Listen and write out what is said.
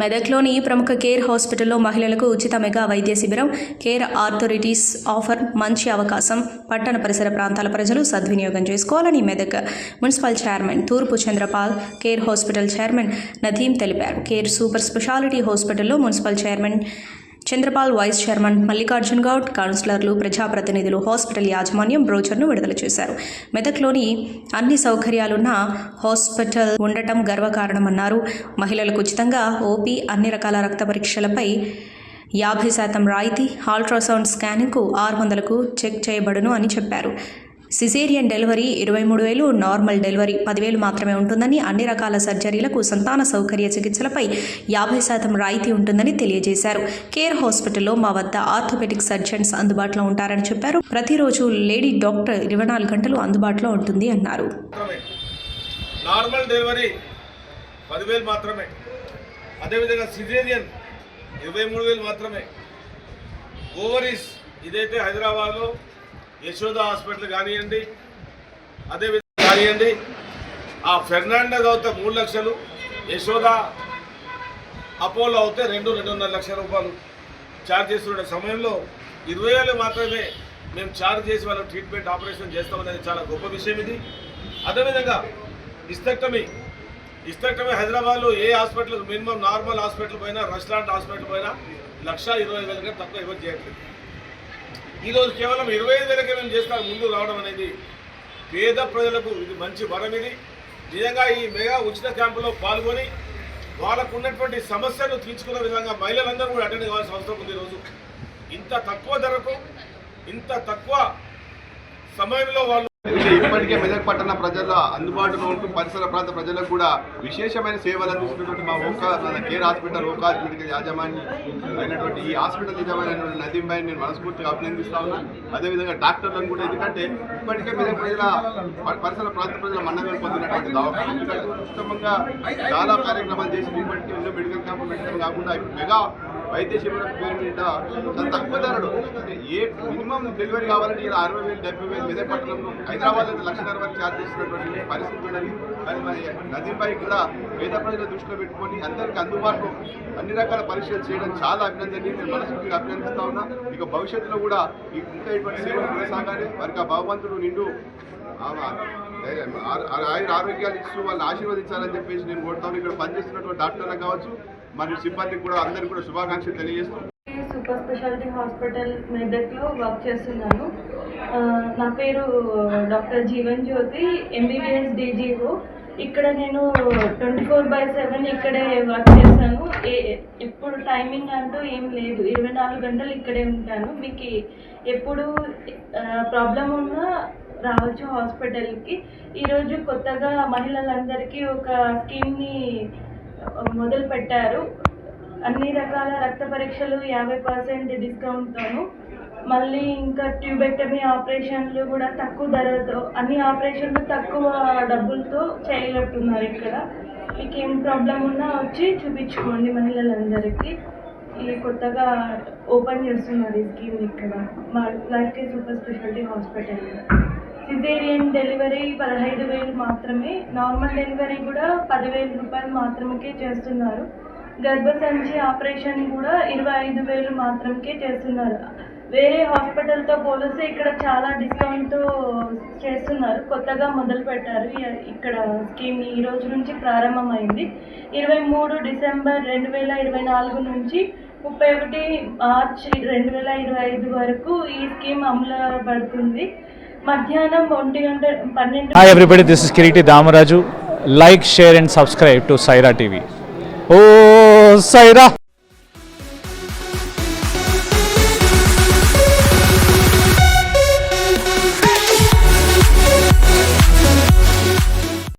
మెదక్లోని ప్రముఖ కేర్ హాస్పిటల్లో మహిళలకు ఉచిత మెగా వైద్య శిబిరం కేర్ ఆథారిటీస్ ఆఫర్ మంచి అవకాశం పట్టణ పరిసర ప్రాంతాల ప్రజలు సద్వినియోగం చేసుకోవాలని మెదక్ మున్సిపల్ చైర్మన్ తూర్పు Chandrapal Care hospital chairman Nadeem తెలిపారు. కేర్ సూపర్ స్పెషాలిటీ హాస్పిటల్లో municipal chairman Chandrapal vice chairman Mallikarjun Goud కౌన్సిలర్లు ప్రజాప్రతినిధులు హాస్పిటల్ యాజమాన్యం బ్రోచర్ను విడుదల చేశారు. మెదక్లోని అన్ని సౌకర్యాలున్న హాస్పిటల్ ఉండటం గర్వకారణమన్నారు. మహిళలకు ఉచితంగా ఓపీ అన్ని రకాల రక్త పరీక్షలపై యాభై శాతం రాయితీ అల్ట్రాసౌండ్ స్కానింగ్కు ఆరు వందలకు చెక్ చేయబడును అని చెప్పారు. సిజేరియన్ డెలివరీ ఇరవై మూడు వేలు నార్మల్ డెలివరీ పదివేలు మాత్రమే ఉంటుందని అన్ని రకాల సర్జరీలకు సంతాన సౌకర్య చికిత్సలపై యాభై శాతం రాయితీ ఉంటుందని తెలియజేశారు. కేర్ హాస్పిటల్లో మా వద్ద ఆర్థోపెటిక్ సర్జన్స్ అందుబాటులో ఉంటారని చెప్పారు. ప్రతిరోజు లేడీ డాక్టర్ ఇరవై నాలుగు గంటలు అందుబాటులో ఉంటుంది అన్నారు. నార్మల్ డెలివరీ పదివేలు మాత్రమే. అదేవిధంగా సిజేరియన్ ఇరవై మూడు వేలు మాత్రమే. ఓవరీస్ ఇదైతే హైదరాబాద్లో యశోద హాస్పిటల్ కానివ్వండి అదేవిధంగా కానివ్వండి ఆ ఫెర్నాండో అవుతే మూడు లక్షలు యశోద అపోలో అవుతే రెండు రెండున్నర లక్షల రూపాయలు ఛార్జ్ చేస్తున్న సమయంలో ఇరవై వేలు మాత్రమే మేము ఛార్జ్ చేసి వాళ్ళ ట్రీట్మెంట్ ఆపరేషన్ చేస్తామనేది చాలా గొప్ప విషయం ఇది. అదేవిధంగా ఇస్తక్టమీ ఇస్తక్టమీ హైదరాబాద్లో ఏ హాస్పిటల్ మినిమం నార్మల్ హాస్పిటల్ పోయినా రెస్టారెంట్ హాస్పిటల్ పోయినా లక్ష ఇరవై వేల కంటే తక్కువ ఎవరు చేయట్లేదు. ఈరోజు కేవలం ఇరవై ఐదు వేలకే మేము చేస్తాం ముందు రావడం అనేది పేద ప్రజలకు ఇది మంచి వరం ఇది. నిజంగా ఈ మెగా ఉచిత క్యాంపులో పాల్గొని వాళ్ళకు ఉన్నటువంటి సమస్యను తీర్చుకున్న విధంగా మహిళలందరూ కూడా అటెండ్ కావాల్సిన అవసరం ఉంది ఈరోజు. ఇంత తక్కువ ధరకు ఇంత తక్కువ సమయంలో వాళ్ళు ఇప్పటికే మెదక్ పట్టణ ప్రజల అందుబాటులో ఉంటూ పరిసర ప్రాంత ప్రజలకు కూడా విశేషమైన సేవలు అందిస్తున్నటువంటి మా Oka care hospital Oka medical యాజమాన్యం అయినటువంటి ఈ హాస్పిటల్ యజమాని నదీం భాయ్ నేను మనస్ఫూర్తిగా అభినందిస్తా ఉన్నా. అదేవిధంగా డాక్టర్లను కూడా ఎందుకంటే ఇప్పటికే మెదక్ ప్రజల పరిసర ప్రాంత ప్రజల మన్నగలు పొందినటువంటి దవాఖాన. ఎందుకంటే ఉత్తమంగా చాలా కార్యక్రమాలు చేసి ఇప్పటికీ ఎన్నో మెడికల్ క్యాంపులు పెట్టడం కాకుండా మెగా వైద్య శిబిరం పేరు మీద చాలా తక్కువ ధరలు. ఏ మినిమం డెలివరీ కావాలంటే ఇలా అరవై వేలు డెబ్బై వేలు మెదక్ పట్టణంలో హైదరాబాద్ అయితే లక్షన్నర వరకు ఛార్జ్ చేస్తున్నటువంటి పరిస్థితి ఉన్నది. కానీ మరి నదీపై కూడా పేద ప్రజల దృష్టిలో పెట్టుకొని అందరికీ అందుబాటులో అన్ని రకాల పరీక్షలు చేయడం చాలా అభినందనీయం. నేను మనస్ఫూర్తిగా అభినందిస్తా ఉన్నా. ఇక భవిష్యత్తులో కూడా ఇంకా ఇటువంటి సేవలు కొనసాగాలి. వారికి ఆ భగవంతుడు నిండు ఆ- ఆరోగ్యాలు ఇస్తూ వాళ్ళని ఆశీర్వదించాలని చెప్పేసి నేను కోరుతాను. ఇక్కడ పనిచేస్తున్నటువంటి డాక్టర్లకు కావచ్చు మరియు సిబ్బందికి కూడా అందరికీ కూడా శుభాకాంక్షలు తెలియజేస్తూ. సూపర్ స్పెషాలిటీ హాస్పిటల్ మెదక్లో వర్క్ చేస్తున్నాను. నా పేరు doctor Jeevan Jyothi MBBS DGO ఇక్కడ నేను ట్వంటీ ఫోర్ బై సెవెన్ ఇక్కడే వర్క్ చేస్తాను ఏ ఎప్పుడు టైమింగ్ అంటూ ఏం లేదు. ఇరవై నాలుగు గంటలు ఇక్కడే ఉంటాను. మీకు ఎప్పుడు ప్రాబ్లం ఉన్నా రావచ్చు హాస్పిటల్కి. ఈరోజు కొత్తగా మహిళలందరికీ ఒక స్కీమ్ని మొదలు పెట్టారు అన్ని రకాల రక్త పరీక్షలు యాభై పర్సెంట్ డిస్కౌంట్తోను. మళ్ళీ ఇంకా ట్యూబెక్టమీ ఆపరేషన్లు కూడా తక్కువ ధరతో అన్ని ఆపరేషన్లు తక్కువ డబ్బులతో చేయగలుగుతున్నారు ఇక్కడ. మీకు ఏం ప్రాబ్లం ఉన్నా వచ్చి చూపించుకోండి మహిళలందరికీ. కొత్తగా ఓపెన్ చేస్తున్నారు ఈ స్కీమ్ ఇక్కడ. మా Life super speciality hospital. Caesarean delivery పదహైదు వేలు మాత్రమే. నార్మల్ డెలివరీ కూడా పదివేల రూపాయలు మాత్రమే చేస్తున్నారు. గర్భసంచి ఆపరేషన్ కూడా ఇరవై ఐదు వేలు మాత్రమే చేస్తున్నారు. వేరే హాస్పిటల్తో పోలిస్తే ఇక్కడ చాలా డిస్కౌంట్తో చేస్తున్నారు. కొత్తగా మొదలు పెట్టారు ఇక్కడ స్కీమ్ ఈ రోజు నుంచి ప్రారంభమైంది. ఇరవై మూడు డిసెంబర్ రెండు వేల ఇరవై నాలుగు నుంచి ముప్పై ఒకటి మార్చ్ రెండు వేల ఇరవై ఐదు వరకు ఈ స్కీమ్ అమలు పడుతుంది మధ్యాహ్నం ఒంటి గంట పన్నెండు Hi everybody, this is Kiriti Damaraju. Like, share and subscribe to Saira TV. Oh, Saira!